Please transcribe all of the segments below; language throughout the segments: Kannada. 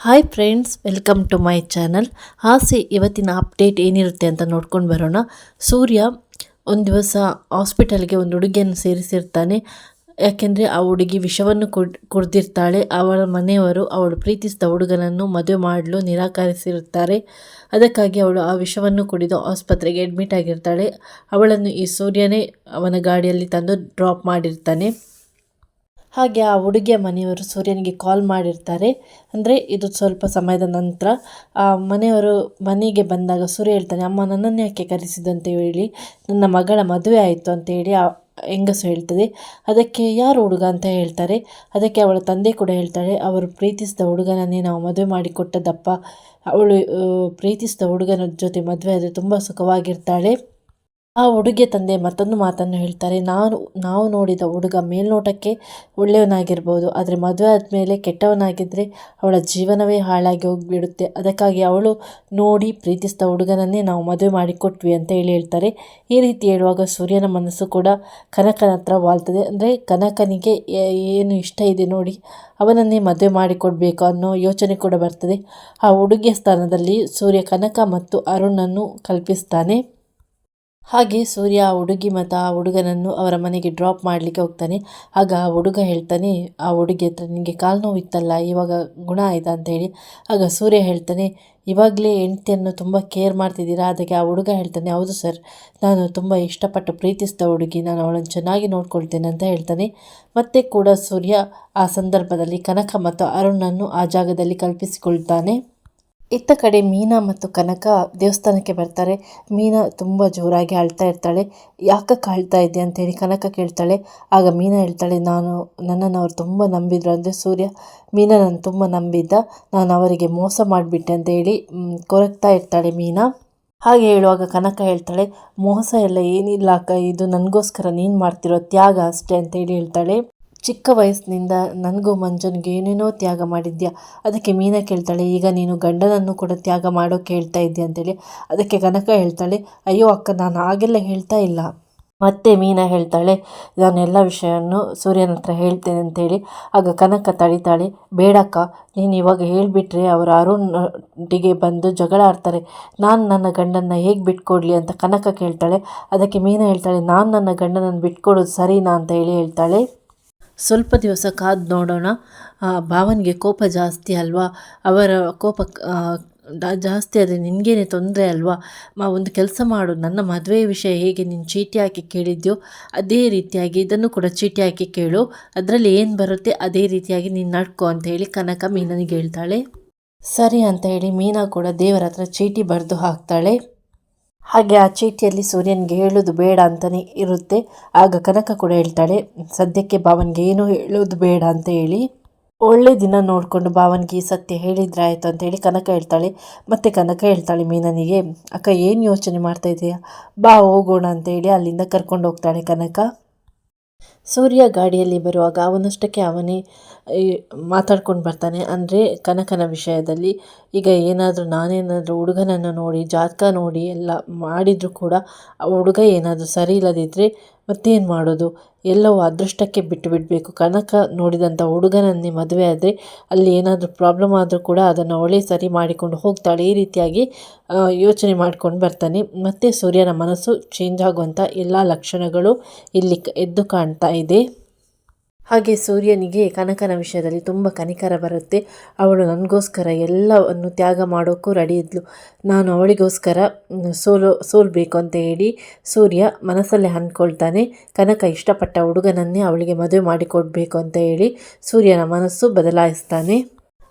Hi friends welcome to my channel ಹಾಸಿ ಇವತ್ತಿನ ಅಪ್ಡೇಟ್ ಏನಿರುತ್ತೆ ಅಂತ ನೋಡ್ಕೊಂಡು ಬರೋಣ. ಸೂರ್ಯ ಒಂದು ದಿವಸ ಹಾಸ್ಪಿಟಲ್ಗೆ ಒಂದು ಹುಡುಗಿಯನ್ನು ಸೇರಿಸಿರ್ತಾನೆ. ಯಾಕೆಂದರೆ ಆ ಹುಡುಗಿ ವಿಷವನ್ನು ಕುಡ್, ಕುಡ್ದಿರ್ತಾಳೆ. ಅವಳ ಮನೆಯವರು ಅವಳು ಪ್ರೀತಿಸಿದ ಹುಡುಗನನ್ನು ಮದುವೆ ಮಾಡಲು ನಿರಾಕರಿಸಿರುತ್ತಾರೆ ಅದಕ್ಕಾಗಿ ಅವಳು ಆ ವಿಷವನ್ನು ಕುಡಿದು ಆಸ್ಪತ್ರೆಗೆ ಅಡ್ಮಿಟ್ ಆಗಿರ್ತಾಳೆ. ಅವಳನ್ನು ಈ ಸೂರ್ಯನೇ ಅವನ ಗಾಡಿಯಲ್ಲಿ ತಂದು ಡ್ರಾಪ್ ಮಾಡಿರ್ತಾನೆ. ಹಾಗೆ ಆ ಹುಡುಗಿಯ ಮನೆಯವರು ಸೂರ್ಯನಿಗೆ ಕಾಲ್ ಮಾಡಿರ್ತಾರೆ. ಅಂದರೆ ಇದು ಸ್ವಲ್ಪ ಸಮಯದ ನಂತರ, ಆ ಮನೆಯವರು ಮನೆಗೆ ಬಂದಾಗ ಸೂರ್ಯ ಹೇಳ್ತಾನೆ, ಅಮ್ಮ, ನನ್ನನ್ನು ಯಾಕೆ ಅಂತ ಹೇಳಿ, ನನ್ನ ಮಗಳ ಮದುವೆ ಆಯಿತು ಅಂತ ಹೇಳಿ ಆ ಹೆಂಗಸು ಹೇಳ್ತದೆ. ಅದಕ್ಕೆ ಯಾರು ಹುಡುಗ ಅಂತ ಹೇಳ್ತಾರೆ. ಅದಕ್ಕೆ ಅವಳ ತಂದೆ ಕೂಡ ಹೇಳ್ತಾಳೆ, ಅವರು ಪ್ರೀತಿಸಿದ ಹುಡುಗನನ್ನೇ ನಾವು ಮದುವೆ ಮಾಡಿಕೊಟ್ಟದಪ್ಪ ಅವಳು ಪ್ರೀತಿಸಿದ ಹುಡುಗನ ಜೊತೆ ಮದುವೆ ಆದರೆ ತುಂಬ ಸುಖವಾಗಿರ್ತಾಳೆ. ಆ ಹುಡುಗಿಯ ತಂದೆ ಮತ್ತೊಂದು ಮಾತನ್ನು ಹೇಳ್ತಾರೆ, ನಾನು, ನಾವು ನೋಡಿದ ಹುಡುಗ ಮೇಲ್ನೋಟಕ್ಕೆ ಒಳ್ಳೆಯವನಾಗಿರ್ಬೋದು, ಆದರೆ ಮದುವೆ ಆದಮೇಲೆ ಕೆಟ್ಟವನಾಗಿದ್ದರೆ ಅವಳ ಜೀವನವೇ ಹಾಳಾಗಿ ಹೋಗಿಬಿಡುತ್ತೆ. ಅದಕ್ಕಾಗಿ ಅವಳು ನೋಡಿ ಪ್ರೀತಿಸಿದ ಹುಡುಗನನ್ನೇ ನಾವು ಮದುವೆ ಮಾಡಿಕೊಟ್ವಿ ಅಂತ ಹೇಳಿ ಹೇಳ್ತಾರೆ. ಈ ರೀತಿ ಹೇಳುವಾಗ ಸೂರ್ಯನ ಮನಸ್ಸು ಕೂಡ ಕನಕನ ಹತ್ರ ವಾಲ್ತದೆ. ಅಂದರೆ ಕನಕನಿಗೆ ಏನು ಇಷ್ಟ ಇದೆ ನೋಡಿ, ಅವನನ್ನೇ ಮದುವೆ ಮಾಡಿಕೊಡ್ಬೇಕು ಅನ್ನೋ ಯೋಚನೆ ಕೂಡ ಬರ್ತದೆ. ಆ ಹುಡುಗಿಯ ಸ್ಥಾನದಲ್ಲಿ ಸೂರ್ಯ ಕನಕ ಮತ್ತು ಅರುಣನ್ನು ಕಲ್ಪಿಸ್ತಾನೆ. ಹಾಗೆ ಸೂರ್ಯ ಹುಡುಗಿ ಮತ್ತು ಆ ಹುಡುಗನನ್ನು ಅವರ ಮನೆಗೆ ಡ್ರಾಪ್ ಮಾಡಲಿಕ್ಕೆ ಹೋಗ್ತಾನೆ. ಆಗ ಆ ಹುಡುಗ ಹೇಳ್ತಾನೆ, ಆ ಹುಡುಗಿ ಹತ್ರ ನಿನಗೆ ಕಾಲು ನೋವಿತ್ತಲ್ಲ, ಇವಾಗ ಗುಣ ಆಯಿತಾ ಅಂತ ಹೇಳಿ. ಆಗ ಸೂರ್ಯ ಹೇಳ್ತಾನೆ, ಇವಾಗಲೇ ಹೆಂಡ್ತಿಯನ್ನು ತುಂಬ ಕೇರ್ ಮಾಡ್ತಿದ್ದೀರಾ? ಅದಕ್ಕೆ ಆ ಹುಡುಗ ಹೇಳ್ತಾನೆ, ಹೌದು ಸರ್ ನಾನು ತುಂಬ ಇಷ್ಟಪಟ್ಟು ಪ್ರೀತಿಸಿದ ಹುಡುಗಿ, ನಾನು ಅವಳನ್ನು ಚೆನ್ನಾಗಿ ನೋಡ್ಕೊಳ್ತೇನೆ ಅಂತ ಹೇಳ್ತಾನೆ. ಮತ್ತೆ ಕೂಡ ಸೂರ್ಯ ಆ ಸಂದರ್ಭದಲ್ಲಿ ಕನಕ ಮತ್ತು ಅರುಣನ್ನು ಆ ಜಾಗದಲ್ಲಿ ಕಲ್ಪಿಸಿಕೊಳ್ತಾನೆ. ಇತ್ತ ಕಡೆ ಮೀನಾ ಮತ್ತು ಕನಕ ದೇವಸ್ಥಾನಕ್ಕೆ ಬರ್ತಾರೆ. ಮೀನಾ ತುಂಬ ಜೋರಾಗಿ ಅಳ್ತಾ ಇರ್ತಾಳೆ. ಯಾಕಕ್ಕೆ ಅಳ್ತಾ ಇದ್ದೆ ಅಂತೇಳಿ ಕನಕ ಕೇಳ್ತಾಳೆ. ಆಗ ಮೀನಾ ಹೇಳ್ತಾಳೆ, ನಾನು, ನನ್ನನ್ನು ಅವ್ರು ತುಂಬ ನಂಬಿದ್ರು ಅಂದರೆ ಸೂರ್ಯ, ಮೀನಾ ನಾನು ತುಂಬ ನಂಬಿದ್ದ, ನಾನು ಅವರಿಗೆ ಮೋಸ ಮಾಡಿಬಿಟ್ಟೆ ಅಂತ ಹೇಳಿ ಕೊರಗ್ತಾ ಇರ್ತಾಳೆ ಮೀನಾ. ಹಾಗೆ ಹೇಳುವಾಗ ಕನಕ ಹೇಳ್ತಾಳೆ, ಮೋಸ ಎಲ್ಲ ಏನಿಲ್ಲ ಅಕ್ಕ, ಇದು ನನಗೋಸ್ಕರ ನೀನು ಮಾಡ್ತಿರೋ ತ್ಯಾಗ ಅಷ್ಟೇ ಅಂತ ಹೇಳಿ ಹೇಳ್ತಾಳೆ. ಚಿಕ್ಕ ವಯಸ್ಸಿನಿಂದ ನನಗೂ ಮಂಜನ್ಗೆ ಏನೇನೋ ತ್ಯಾಗ ಮಾಡಿದ್ಯಾ? ಅದಕ್ಕೆ ಮೀನಾ ಕೇಳ್ತಾಳೆ, ಈಗ ನೀನು ಗಂಡನನ್ನು ಕೂಡ ತ್ಯಾಗ ಮಾಡೋಕೆ ಹೇಳ್ತಾ ಇದ್ದೀಯ ಅಂತೇಳಿ. ಅದಕ್ಕೆ ಕನಕ ಹೇಳ್ತಾಳೆ, ಅಯ್ಯೋ ಅಕ್ಕ, ನಾನು ಹಾಗೆಲ್ಲ ಹೇಳ್ತಾ ಇಲ್ಲ. ಮತ್ತೆ ಮೀನಾ ಹೇಳ್ತಾಳೆ, ನಾನು ಎಲ್ಲ ವಿಷಯವನ್ನು ಸೂರ್ಯನ ಹತ್ರ ಹೇಳ್ತೇನೆ ಅಂತೇಳಿ. ಆಗ ಕನಕ ತಡಿತಾಳೆ, ಬೇಡಕ್ಕ, ನೀನು ಇವಾಗ ಹೇಳಿಬಿಟ್ರೆ ಅವರು ಡಿಗೆ ಬಂದು ಜಗಳ ಆಡ್ತಾರೆ. ನಾನು ನನ್ನ ಗಂಡನ್ನ ಹೇಗೆ ಬಿಟ್ಕೊಡ್ಲಿ ಅಂತ ಕನಕ ಕೇಳ್ತಾಳೆ. ಅದಕ್ಕೆ ಮೀನಾ ಹೇಳ್ತಾಳೆ, ನಾನು ನನ್ನ ಗಂಡನನ್ನು ಬಿಟ್ಕೊಡೋದು ಸರಿನಾ ಅಂತ ಹೇಳಿ ಹೇಳ್ತಾಳೆ. ಸ್ವಲ್ಪ ದಿವಸ ಕಾದು ನೋಡೋಣ. ಭಾವನಿಗೆ ಕೋಪ ಜಾಸ್ತಿ ಅಲ್ವಾ? ಅವರ ಕೋಪ ಜಾಸ್ತಿ ಆದರೆ ನಿನಗೇನೆ ತೊಂದರೆ ಅಲ್ವಾ? ಮ, ಒಂದು ಕೆಲಸ ಮಾಡು. ನನ್ನ ಮದುವೆ ವಿಷಯ ಹೇಗೆ ನೀನು ಚೀಟಿ ಹಾಕಿ ಕೇಳಿದ್ಯೋ, ಅದೇ ರೀತಿಯಾಗಿ ಇದನ್ನು ಕೂಡ ಚೀಟಿ ಹಾಕಿ ಕೇಳು. ಅದರಲ್ಲಿ ಏನು ಬರುತ್ತೆ ಅದೇ ರೀತಿಯಾಗಿ ನೀನು ನಡ್ಕೊ ಅಂತ ಹೇಳಿ ಕನಕ ಮೀನನಿಗೆ ಹೇಳ್ತಾಳೆ. ಸರಿ ಅಂತ ಹೇಳಿ ಮೀನಾ ಕೂಡ ದೇವರ ಹತ್ರ ಚೀಟಿ ಬರೆದು ಹಾಕ್ತಾಳೆ. ಹಾಗೆ ಆ ಚೀಟಿಯಲ್ಲಿ ಸೂರ್ಯನಿಗೆ ಹೇಳೋದು ಬೇಡ ಅಂತಲೇ ಇರುತ್ತೆ. ಆಗ ಕನಕ ಕೂಡ ಹೇಳ್ತಾಳೆ, ಸದ್ಯಕ್ಕೆ ಭಾವನಿಗೆ ಏನು ಹೇಳೋದು ಬೇಡ ಅಂತ ಹೇಳಿ. ಒಳ್ಳೆ ದಿನ ನೋಡಿಕೊಂಡು ಭಾವನಿಗೆ ಸತ್ಯ ಹೇಳಿದ್ರೆ ಅಂತ ಹೇಳಿ ಕನಕ ಹೇಳ್ತಾಳೆ. ಮತ್ತೆ ಕನಕ ಹೇಳ್ತಾಳೆ ಮೀನನಿಗೆ, ಅಕ್ಕ ಏನು ಯೋಚನೆ ಮಾಡ್ತಾ ಇದೆಯಾ? ಬಾ ಹೋಗೋಣ ಅಂತ ಹೇಳಿ ಅಲ್ಲಿಂದ ಕರ್ಕೊಂಡು ಹೋಗ್ತಾಳೆ ಕನಕ. ಸೂರ್ಯ ಗಾಡಿಯಲ್ಲಿ ಬರುವಾಗ ಅವನಷ್ಟಕ್ಕೆ ಅವನೇ ಮಾತಾಡ್ಕೊಂಡು ಬರ್ತಾನೆ. ಅಂದರೆ ಕನಕನ ವಿಷಯದಲ್ಲಿ ಈಗ ಏನಾದರೂ ನಾನೇನಾದರೂ ಹುಡುಗನನ್ನು ನೋಡಿ, ಜಾತಕ ನೋಡಿ, ಎಲ್ಲ ಮಾಡಿದರೂ ಕೂಡ ಆ ಹುಡುಗ ಏನಾದರೂ ಸರಿ ಇಲ್ಲದಿದ್ದರೆ ಮತ್ತೇನು ಮಾಡೋದು? ಎಲ್ಲವೂ ಅದೃಷ್ಟಕ್ಕೆ ಬಿಟ್ಟು ಬಿಡಬೇಕು. ಕನಕ ನೋಡಿದಂಥ ಹುಡುಗನನ್ನೇ ಮದುವೆ ಆದರೆ ಅಲ್ಲಿ ಏನಾದರೂ ಪ್ರಾಬ್ಲಮ್ ಆದರೂ ಕೂಡ ಅದನ್ನು ಅವಳೇ ಸರಿ ಮಾಡಿಕೊಂಡು ಹೋಗ್ತಾಳೆ. ಈ ರೀತಿಯಾಗಿ ಯೋಚನೆ ಮಾಡ್ಕೊಂಡು ಬರ್ತಾನೆ. ಮತ್ತು ಸೂರ್ಯನ ಮನಸ್ಸು ಚೇಂಜ್ ಆಗುವಂಥ ಎಲ್ಲ ಲಕ್ಷಣಗಳು ಇಲ್ಲಿ ಎದ್ದು ಕಾಣ್ತಾ ಇದೆ. ಹಾಗೆ ಸೂರ್ಯನಿಗೆ ಕನಕನ ವಿಷಯದಲ್ಲಿ ತುಂಬ ಕನಿಕರ ಬರುತ್ತೆ. ಅವಳು ನನಗೋಸ್ಕರ ಎಲ್ಲವನ್ನು ತ್ಯಾಗ ಮಾಡೋಕ್ಕೂ ರೆಡಿ ಇದ್ಲು. ನಾನು ಅವಳಿಗೋಸ್ಕರ ಸೋಲೋ, ಸೋಲು ಸೋಲ್ಬೇಕು ಅಂತ ಹೇಳಿ ಸೂರ್ಯ ಮನಸ್ಸಲ್ಲೇ ಅಂದ್ಕೊಳ್ತಾನೆ. ಕನಕ ಇಷ್ಟಪಟ್ಟ ಹುಡುಗನನ್ನೇ ಅವಳಿಗೆ ಮದುವೆ ಮಾಡಿಕೊಡ್ಬೇಕು ಅಂತ ಹೇಳಿ ಸೂರ್ಯನ ಮನಸ್ಸು ಬದಲಾಯಿಸ್ತಾನೆ.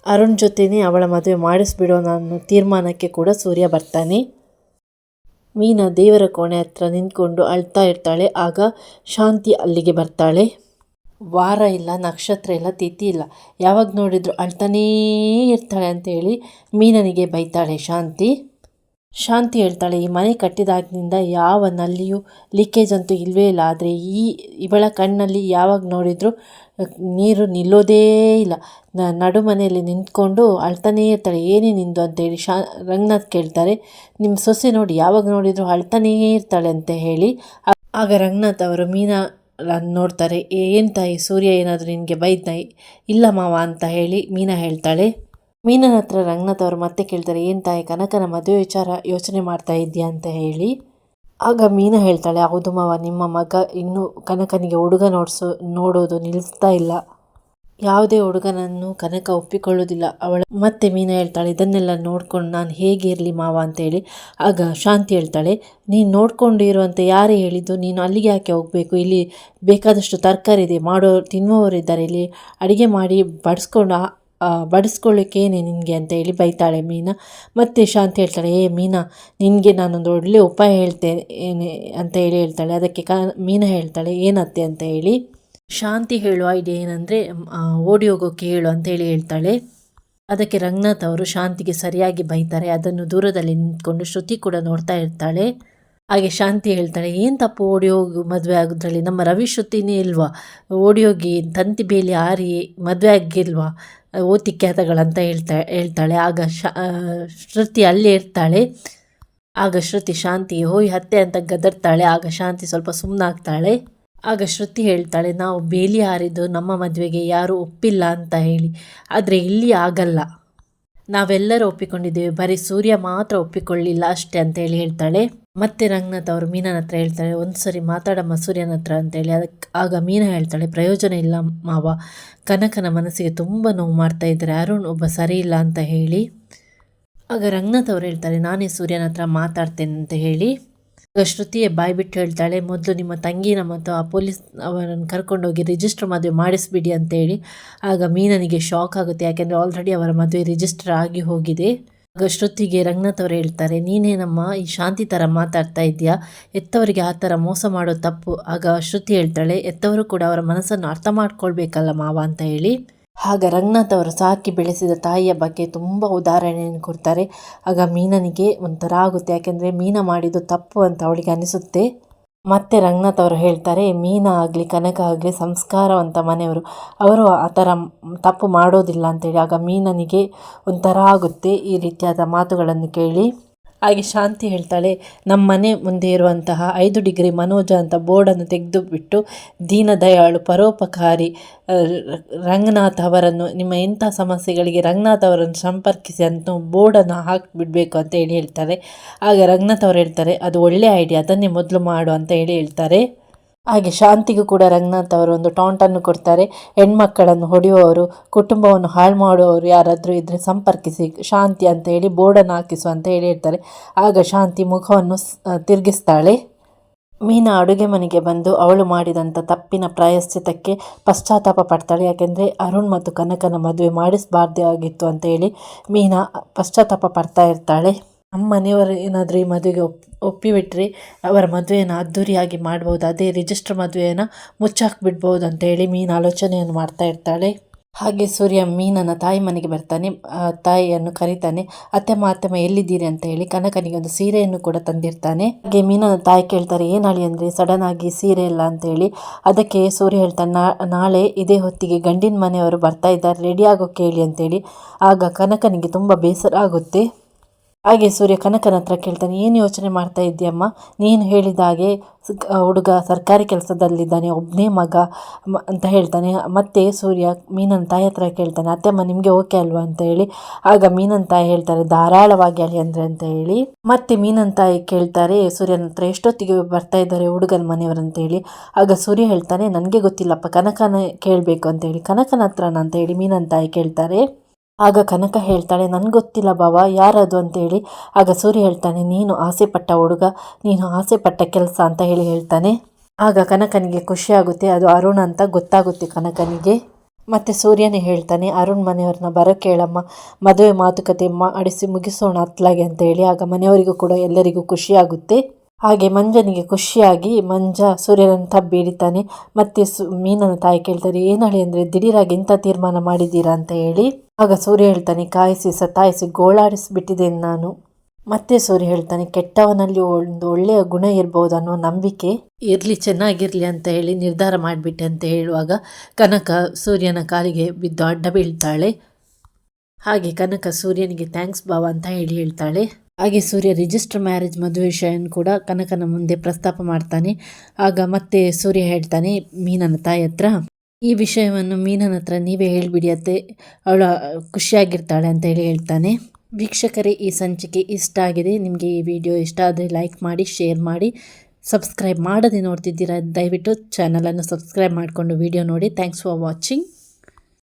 ಅರುಣ್ ಜೊತೆನೇ ಅವಳ ಮದುವೆ ಮಾಡಿಸ್ಬಿಡೋಣ ಅನ್ನೋ ತೀರ್ಮಾನಕ್ಕೆ ಕೂಡ ಸೂರ್ಯ ಬರ್ತಾನೆ. ಮೀನಾ ದೇವರ ಕೋಣೆ ಹತ್ರ ನಿಂತ್ಕೊಂಡು ಅಳ್ತಾ ಇರ್ತಾಳೆ. ಆಗ ಶಾಂತಿ ಅಲ್ಲಿಗೆ ಬರ್ತಾಳೆ. ವಾರ ಇಲ್ಲ, ನಕ್ಷತ್ರ ಇಲ್ಲ, ತಿಥಿ ಇಲ್ಲ. ಯಾವಾಗ ನೋಡಿದ್ರು ಅಳ್ತಾನೇ ಇರ್ತಾಳೆ ಅಂತೇಳಿ ಮೀನನಿಗೆ ಬೈತಾಳೆ ಶಾಂತಿ. ಶಾಂತಿ ಹೇಳ್ತಾಳೆ, ಈ ಮನೆ ಕಟ್ಟಿದಾಗಿನಿಂದ ಯಾವ ನಲ್ಲಿಯೂ ಲೀಕೇಜ್ ಅಂತೂ ಇಲ್ಲವೇ ಇಲ್ಲ. ಆದರೆ ಈ ಇವಳ ಕಣ್ಣಲ್ಲಿ ಯಾವಾಗ ನೋಡಿದರೂ ನೀರು ನಿಲ್ಲೋದೇ ಇಲ್ಲ. ನಡು ಮನೆಯಲ್ಲಿ ನಿಂತ್ಕೊಂಡು ಅಳ್ತಾನೇ ಇರ್ತಾಳೆ. ಏನೇ ನಿಂದು ಅಂತೇಳಿ ಶಾ, ರಂಗನಾಥ್ ಕೇಳ್ತಾರೆ. ನಿಮ್ಮ ಸೊಸೆ ನೋಡಿ ಯಾವಾಗ ನೋಡಿದರೂ ಅಳ್ತಾನೇ ಇರ್ತಾಳೆ ಅಂತ ಹೇಳಿ. ಆಗ ರಂಗನಾಥ್ ಅವರು ಮೀನಾ ನೋಡ್ತಾರೆ, ಏನು ತಾಯಿ, ಸೂರ್ಯ ಏನಾದರೂ ನಿನಗೆ ಬೈದ್ನ ಇಲ್ಲ ಮಾವ, ಅಂತ ಹೇಳಿ ಮೀನಾ ಹೇಳ್ತಾಳೆ. ಮೀನನ ಹತ್ರ ರಂಗನಾಥ್ ಅವರು ಮತ್ತೆ ಕೇಳ್ತಾರೆ, ಏನು ತಾಯಿ, ಕನಕನ ಮದುವೆ ವಿಚಾರ ಯೋಚನೆ ಮಾಡ್ತಾ ಇದೆಯಾ ಅಂತ ಹೇಳಿ. ಆಗ ಮೀನಾ ಹೇಳ್ತಾಳೆ, ಹೌದು ಮಾವ, ನಿಮ್ಮ ಮಗ ಇನ್ನೂ ಕನಕನಿಗೆ ಹುಡುಗ ನೋಡಿಸೋ, ನೋಡೋದು ನಿಲ್ಲಿಸ್ತಾ ಇಲ್ಲ. ಯಾವುದೇ ಹುಡುಗನನ್ನು ಕನಕ ಒಪ್ಪಿಕೊಳ್ಳೋದಿಲ್ಲ ಅವಳ ಮತ್ತೆ ಮೀನ ಹೇಳ್ತಾಳೆ ಇದನ್ನೆಲ್ಲ ನೋಡ್ಕೊಂಡು ನಾನು ಹೇಗೆ ಇರಲಿ ಮಾವ? ಅಂತೇಳಿ. ಆಗ ಶಾಂತಿ ಹೇಳ್ತಾಳೆ ನೀನು ನೋಡ್ಕೊಂಡು ಇರುವಂತೆ ಯಾರೇ ಹೇಳಿದ್ದು ನೀನು ಅಲ್ಲಿಗೆ ಯಾಕೆ ಹೋಗಬೇಕು? ಇಲ್ಲಿ ಬೇಕಾದಷ್ಟು ತರಕಾರಿ ಇದೆ ಮಾಡೋ ತಿನ್ನುವವರಿದ್ದಾರೆ ಇಲ್ಲಿ ಅಡುಗೆ ಮಾಡಿ ಬಡಿಸ್ಕೊಂಡು ಆ- ಆ, ಬಡಿಸ್ಕೊಳ್ಳಿಕ್ಕೆ ಏನೇ ನಿನಗೆ? ಅಂತ ಹೇಳಿ ಬೈತಾಳೆ ಮೀನಾ. ಮತ್ತೆ ಶಾಂತಿ ಹೇಳ್ತಾಳೆ ಏ ಮೀನಾ ನಿನಗೆ ನಾನೊಂದು ಒಳ್ಳೆ ಉಪಾಯ ಹೇಳ್ತೇನೆ ಅಂತ ಹೇಳಿ ಹೇಳ್ತಾಳೆ. ಅದಕ್ಕೆ ಕ ಮೀನಾ ಹೇಳ್ತಾಳೆ ಏನತ್ತೆ ಅಂತ ಹೇಳಿ. ಶಾಂತಿ ಹೇಳುವ ಐಡಿಯಾ ಏನಂದರೆ ಓಡಿ ಹೋಗೋಕೆ ಹೇಳು ಅಂತ ಹೇಳಿ ಹೇಳ್ತಾಳೆ. ಅದಕ್ಕೆ ರಂಗನಾಥ್ ಅವರು ಶಾಂತಿಗೆ ಸರಿಯಾಗಿ ಬೈತಾರೆ. ಅದನ್ನು ದೂರದಲ್ಲಿ ನಿಂತ್ಕೊಂಡು ಶ್ರುತಿ ಕೂಡ ನೋಡ್ತಾ ಇರ್ತಾಳೆ. ಹಾಗೆ ಶಾಂತಿ ಹೇಳ್ತಾಳೆ, ಏನು ತಪ್ಪು ಓಡಿ ಹೋಗಿ ಮದುವೆ ಆಗೋದ್ರಲ್ಲಿ? ನಮ್ಮ ರವಿ ಶ್ರುತಿನೇ ಇಲ್ವಾ? ಓಡಿ ಹೋಗಿ ತಂತಿ ಬೇಲಿ ಆರಿ ಮದುವೆ ಆಗಿಲ್ವಾ? ಓತಿ ಖ್ಯಾತಗಳಂತ ಹೇಳ್ತಾ, ಹೇಳ್ತಾಳೆ. ಆಗ ಶಾ ಶ್ರುತಿ ಅಲ್ಲೇ ಇರ್ತಾಳೆ. ಆಗ ಶ್ರುತಿ ಶಾಂತಿ ಹೋಯ್ ಹತ್ತೆ ಅಂತ ಗದರ್ತಾಳೆ. ಆಗ ಶಾಂತಿ ಸ್ವಲ್ಪ ಸುಮ್ಮನಾಗ್ತಾಳೆ ಆಗ ಶ್ರುತಿ ಹೇಳ್ತಾಳೆ, ನಾವು ಬೇಲಿ ಹಾರಿದ್ದು ನಮ್ಮ ಮದುವೆಗೆ ಯಾರೂ ಒಪ್ಪಿಲ್ಲ ಅಂತ ಹೇಳಿ, ಆದರೆ ಇಲ್ಲಿ ಆಗಲ್ಲ. ನಾವೆಲ್ಲರೂ ಒಪ್ಪಿಕೊಂಡಿದ್ದೇವೆ, ಬರೀ ಸೂರ್ಯ ಮಾತ್ರ ಒಪ್ಪಿಕೊಳ್ಳಿಲ್ಲ ಅಷ್ಟೇ ಅಂತ ಹೇಳಿ ಹೇಳ್ತಾಳೆ. ಮತ್ತೆ ರಂಗನಾಥ್ ಅವರು ಮೀನನ ಹತ್ರ ಹೇಳ್ತಾಳೆ ಒಂದು ಸರಿ ಮಾತಾಡಮ್ಮ ಸೂರ್ಯನ ಹತ್ರ ಅಂತೇಳಿ ಅದಕ್ಕೆ ಆಗ ಮೀನ ಹೇಳ್ತಾಳೆ, ಪ್ರಯೋಜನ ಇಲ್ಲ ಮಾವ, ಕನಕನ ಮನಸ್ಸಿಗೆ ತುಂಬ ನೋವು ಮಾಡ್ತಾ ಇದ್ದಾರೆ, ಅರುಣ್ ಒಬ್ಬ ಸರಿ ಇಲ್ಲ ಅಂತ ಹೇಳಿ. ಆಗ ರಂಗನಾಥ್ ಅವರು ಹೇಳ್ತಾರೆ, ನಾನೇ ಸೂರ್ಯನ ಹತ್ರ ಮಾತಾಡ್ತೇನೆ ಅಂತ ಹೇಳಿ. ಶ್ರುತಿಯೇ ಬಾಯ್ ಬಿಟ್ಟು ಹೇಳ್ತಾಳೆ, ಮೊದಲು ನಿಮ್ಮ ತಂಗಿನ ಮತ್ತು ಆ ಪೊಲೀಸ್ ಅವರನ್ನು ಕರ್ಕೊಂಡೋಗಿ ರಿಜಿಸ್ಟರ್ ಮದುವೆ ಮಾಡಿಸ್ಬಿಡಿ ಅಂತ ಹೇಳಿ ಆಗ ಮೀನನಿಗೆ ಶಾಕ್ ಆಗುತ್ತೆ, ಯಾಕೆಂದರೆ ಆಲ್ರೆಡಿ ಅವರ ಮದುವೆ ರಿಜಿಸ್ಟರ್ ಆಗಿ ಹೋಗಿದೆ. ಆಗ ಶ್ರುತಿಗೆ ರಂಗನಾಥ್ ಅವರು ಹೇಳ್ತಾರೆ ನೀನೇನಮ್ಮ ಈ ಶಾಂತಿ ಥರ ಮಾತಾಡ್ತಾ ಇದೆಯಾ ಎತ್ತವರಿಗೆ ಆ ಥರ ಮೋಸ ಮಾಡೋ ತಪ್ಪು. ಆಗ ಶ್ರುತಿ ಹೇಳ್ತಾಳೆ, ಎತ್ತವರು ಕೂಡ ಅವರ ಮನಸ್ಸನ್ನು ಅರ್ಥ ಮಾಡ್ಕೊಳ್ಬೇಕಲ್ಲ ಮಾವ ಅಂತ ಹೇಳಿ. ಆಗ ರಂಗನಾಥ್ ಅವರು ಸಾಕಿ ಬೆಳೆಸಿದ ತಾಯಿಯ ಬಗ್ಗೆ ತುಂಬ ಉದಾಹರಣೆಯನ್ನು ಕೊಡ್ತಾರೆ. ಆಗ ಮೀನನಿಗೆ ಒಂಥರ ಆಗುತ್ತೆ. ಯಾಕೆಂದರೆ ಮೀನ ಮಾಡಿದ್ದು ತಪ್ಪು ಅಂತ ಅವಳಿಗೆ ಅನಿಸುತ್ತೆ. ಮತ್ತೆ ರಂಗನಾಥ್ ಅವರು ಹೇಳ್ತಾರೆ, ಮೀನ ಆಗಲಿ, ಕನಕ ಆಗಲಿ, ಸಂಸ್ಕಾರವಂತ ಮನೆಯವರು, ಅವರು ಆ ಥರ ತಪ್ಪು ಮಾಡೋದಿಲ್ಲ ಅಂತೇಳಿ. ಆಗ ಮೀನನಿಗೆ ಒಂಥರ ಆಗುತ್ತೆ ಈ ರೀತಿಯಾದ ಮಾತುಗಳನ್ನು ಕೇಳಿ. ಹಾಗೆ ಶಾಂತಿ ಹೇಳ್ತಾಳೆ ನಮ್ಮ ಮನೆ ಮುಂದೆ ಇರುವಂತಹ ಐದು ಡಿಗ್ರಿ ಮನೋಜ ಅಂತ ಬೋರ್ಡನ್ನು ತೆಗೆದು ಬಿಟ್ಟು ದೀನದಯಾಳು ಪರೋಪಕಾರಿ ರಂಗನಾಥ್ ಅವರನ್ನು, ನಿಮ್ಮ ಇಂಥ ಸಮಸ್ಯೆಗಳಿಗೆ ರಂಗನಾಥ್ ಅವರನ್ನು ಸಂಪರ್ಕಿಸಿ ಅಂತ ಬೋರ್ಡನ್ನು ಹಾಕಿಬಿಡಬೇಕು ಅಂತ ಹೇಳಿ ಹೇಳ್ತಾರೆ. ಆಗ ರಂಗನಾಥ್ ಅವರು ಹೇಳ್ತಾರೆ, ಅದು ಒಳ್ಳೆಯ ಐಡಿಯಾ ಅದನ್ನೇ ಮೊದಲು ಮಾಡು ಅಂತ ಹೇಳಿ ಹೇಳ್ತಾರೆ. ಹಾಗೆ ಶಾಂತಿಗೂ ಕೂಡ ರಂಗನಾಥ್ ಅವರು ಒಂದು ಟಾಂಟನ್ನು ಕೊಡ್ತಾರೆ. ಹೆಣ್ಮಕ್ಕಳನ್ನು ಹೊಡೆಯುವವರು, ಕುಟುಂಬವನ್ನು ಹಾಳು ಮಾಡುವವರು ಯಾರಾದರೂ ಇದ್ದರೆ ಸಂಪರ್ಕಿಸಿ, ಶಾಂತಿ ಅಂತ ಹೇಳಿ ಬೋರ್ಡನ್ನು ಹಾಕಿಸು ಅಂತ ಹೇಳಿ ಹೇಳ್ತಾರೆ. ಆಗ ಶಾಂತಿ ಮುಖವನ್ನು ತಿರುಗಿಸ್ತಾಳೆ. ಮೀನಾ ಅಡುಗೆ ಮನೆಗೆ ಬಂದು ಅವಳು ಮಾಡಿದಂಥ ತಪ್ಪಿನ ಪ್ರಾಯಶ್ಚಿತಕ್ಕೆ ಪಶ್ಚಾತ್ತಾಪ ಪಡ್ತಾಳೆ. ಯಾಕೆಂದರೆ ಅರುಣ್ ಮತ್ತು ಕನಕನ ಮದುವೆ ಮಾಡಿಸಬಾರ್ದೇ ಆಗಿತ್ತು ಅಂತ ಹೇಳಿ ಮೀನಾ ಪಶ್ಚಾತ್ತಾಪ ಪಡ್ತಾ ಇರ್ತಾಳೆ. ನಮ್ಮ ಮನೆಯವರು ಏನಾದರೂ ಈ ಮದುವೆಗೆ ಒಪ್, ಒಪ್ಪಿಬಿಟ್ರೆ ಅವರ ಮದುವೆಯನ್ನು ಅದ್ಧೂರಿಯಾಗಿ ಮಾಡ್ಬೋದು. ಅದೇ ರಿಜಿಸ್ಟರ್ ಮದುವೆಯನ್ನು ಮುಚ್ಚಾಕ್ಬಿಡ್ಬೋದು ಅಂತ ಹೇಳಿ ಮೀನು ಆಲೋಚನೆಯನ್ನು ಮಾಡ್ತಾ ಇರ್ತಾಳೆ. ಹಾಗೆ ಸೂರ್ಯ ಮೀನನ್ನು ತಾಯಿ ಮನೆಗೆ ಬರ್ತಾನೆ. ತಾಯಿಯನ್ನು ಕರೀತಾನೆ. ಅತ್ತೆ ಮಾತಮ್ಮ ಎಲ್ಲಿದ್ದೀರಿ ಅಂತ ಹೇಳಿ ಕನಕನಿಗೆ ಒಂದು ಸೀರೆಯನ್ನು ಕೂಡ ತಂದಿರ್ತಾನೆ. ಹಾಗೆ ಮೀನನ ತಾಯಿ ಕೇಳ್ತಾರೆ, ಏನಾಳಿ ಅಂದರೆ ಸಡನ್ ಆಗಿ ಸೀರೆ ಇಲ್ಲ ಅಂತ ಹೇಳಿ. ಅದಕ್ಕೆ ಸೂರ್ಯ ಹೇಳ್ತಾನೆ, "ನಾ- ನಾಳೆ ಇದೇ ಹೊತ್ತಿಗೆ ಗಂಡಿನ ಮನೆಯವರು ಬರ್ತಾ ಇದ್ದಾರೆ ರೆಡಿ ಆಗೋಕೆ ಹೇಳಿ ಅಂತೇಳಿ ಆಗ ಕನಕನಿಗೆ ತುಂಬ ಬೇಸರ ಆಗುತ್ತೆ. ಹಾಗೆ ಸೂರ್ಯ ಕನಕನ ಹತ್ರ ಕೇಳ್ತಾನೆ, ಏನು ಯೋಚನೆ ಮಾಡ್ತಾ ಇದ್ದೀಯಮ್ಮ? ನೀನು ಹೇಳಿದ ಹಾಗೆ ಹುಡುಗ ಸರ್ಕಾರಿ ಕೆಲಸದಲ್ಲಿದ್ದಾನೆ ಒಬ್ಬನೇ ಮಗ ಅಂತ ಹೇಳ್ತಾನೆ. ಮತ್ತೆ ಸೂರ್ಯ ಮೀನನ ತಾಯಿ ಹತ್ರ ಕೇಳ್ತಾನೆ, ಅತ್ತೆಮ್ಮ, ನಿಮಗೆ ಓಕೆ ಅಲ್ವಾ? ಅಂತ ಹೇಳಿ. ಆಗ ಮೀನನ ತಾಯಿ ಹೇಳ್ತಾರೆ, ಧಾರಾಳವಾಗಿ ಅಲ್ಲಿ ಅಂದರೆ ಅಂತ ಹೇಳಿ. ಮತ್ತೆ ಮೀನನ ತಾಯಿ ಕೇಳ್ತಾರೆ, ಸೂರ್ಯನ ಹತ್ರ ಎಷ್ಟೊತ್ತಿಗೆ ಬರ್ತಾ ಇದ್ದಾರೆ ಹುಡುಗನ ಮನೆಯವರು? ಅಂತ ಹೇಳಿ. ಆಗ ಸೂರ್ಯ ಹೇಳ್ತಾನೆ, ನನಗೆ ಗೊತ್ತಿಲ್ಲಪ್ಪ, ಕನಕನ ಕೇಳಬೇಕು ಅಂತ ಹೇಳಿ. ಕನಕನ ಹತ್ರನ ಅಂತ ಹೇಳಿ ಮೀನನ ತಾಯಿ ಕೇಳ್ತಾರೆ. ಆಗ ಕನಕ ಹೇಳ್ತಾಳೆ, ನನ್ಗೆ ಗೊತ್ತಿಲ್ಲ ಬಾವ, ಯಾರದು ಅಂತೇಳಿ. ಆಗ ಸೂರ್ಯ ಹೇಳ್ತಾನೆ, ನೀನು ಆಸೆ ಪಟ್ಟ ಹುಡುಗ, ನೀನು ಆಸೆ ಪಟ್ಟ ಕೆಲಸ ಅಂತ ಹೇಳಿ ಹೇಳ್ತಾನೆ. ಆಗ ಕನಕನಿಗೆ ಖುಷಿಯಾಗುತ್ತೆ ಅದು ಅರುಣ್ ಅಂತ ಗೊತ್ತಾಗುತ್ತೆ ಕನಕನಿಗೆ. ಮತ್ತು ಸೂರ್ಯನೇ ಹೇಳ್ತಾನೆ, ಅರುಣ್ ಮನೆಯವ್ರನ್ನ ಬರೋ ಕೇಳಮ್ಮ, ಮದುವೆ ಮಾತುಕತೆ ಮಾಡಿಸಿ ಮುಗಿಸೋಣ ಅತ್ಲಾಗೆ ಅಂತ ಹೇಳಿ. ಆಗ ಮನೆಯವರಿಗೂ ಕೂಡ ಎಲ್ಲರಿಗೂ ಖುಷಿಯಾಗುತ್ತೆ ಹಾಗೆ ಮಂಜನಿಗೆ ಖುಷಿಯಾಗಿ ಮಂಜ ಸೂರ್ಯನಂತ ತಬ್ಬಿಡಿತಾನೆ ಮತ್ತೆ ಸು, ಮೀನನ ತಾಯಿ ಕೇಳ್ತಾರೆ ಏನಳಿ ಅಂದರೆ ದಿಢೀರಾಗಿ ಇಂಥ ತೀರ್ಮಾನ ಮಾಡಿದ್ದೀರಾ? ಅಂತ ಹೇಳಿ. ಆಗ ಸೂರ್ಯ ಹೇಳ್ತಾನೆ, ಕಾಯಿಸಿ ಸತಾಯಿಸಿ ಗೋಳಾಡಿಸಿಬಿಟ್ಟಿದ್ದೇನೆ ನಾನು. ಮತ್ತೆ ಸೂರ್ಯ ಹೇಳ್ತಾನೆ, ಕೆಟ್ಟವನಲ್ಲಿ ಒಂದು ಒಳ್ಳೆಯ ಗುಣ ಇರ್ಬೋದು ಅನ್ನೋ ನಂಬಿಕೆ ಇರಲಿ, ಚೆನ್ನಾಗಿರಲಿ ಅಂತ ಹೇಳಿ ನಿರ್ಧಾರ ಮಾಡಿಬಿಟ್ಟೆ ಅಂತ ಹೇಳುವಾಗ ಕನಕ ಸೂರ್ಯನ ಕಾಲಿಗೆ ಬಿದ್ದು ಅಡ್ಡ ಬೀಳ್ತಾಳೆ. ಹಾಗೆ ಕನಕ ಸೂರ್ಯನಿಗೆ ಥ್ಯಾಂಕ್ಸ್ ಬಾವ ಅಂತ ಹೇಳಿ ಹೇಳ್ತಾಳೆ. ಹಾಗೆ ಸೂರ್ಯ ರಿಜಿಸ್ಟರ್ ಮ್ಯಾರೇಜ್ ಮದುವೆ ವಿಷಯನ್ನು ಕೂಡ ಕನಕನ ಮುಂದೆ ಪ್ರಸ್ತಾಪ ಮಾಡ್ತಾನೆ. ಆಗ ಮತ್ತೆ ಸೂರ್ಯ ಹೇಳ್ತಾನೆ, ಮೀನನ ತಾಯಿ ಹತ್ರ ಈ ವಿಷಯವನ್ನು ಮೀನನ ಹತ್ರ ನೀವೇ ಹೇಳಿಬಿಡಿ ಅತ್ತೆ. ಅವಳು ಖುಷಿಯಾಗಿರ್ತಾಳೆ ಅಂತ ಹೇಳಿ ಹೇಳ್ತಾನೆ. ವೀಕ್ಷಕರೇ, ಈ ಸಂಚಿಕೆ ಇಷ್ಟ ಆಗಿದೆ. ನಿಮಗೆ ಈ ವಿಡಿಯೋ ಇಷ್ಟ ಆದರೆ ಲೈಕ್ ಮಾಡಿ, ಶೇರ್ ಮಾಡಿ, ಸಬ್ಸ್ಕ್ರೈಬ್ ಮಾಡದೆ ನೋಡ್ತಿದ್ದೀರಾ ದಯವಿಟ್ಟು? ಚಾನಲನ್ನು ಸಬ್ಸ್ಕ್ರೈಬ್ ಮಾಡಿಕೊಂಡು ವಿಡಿಯೋ ನೋಡಿ. Thanks for watching.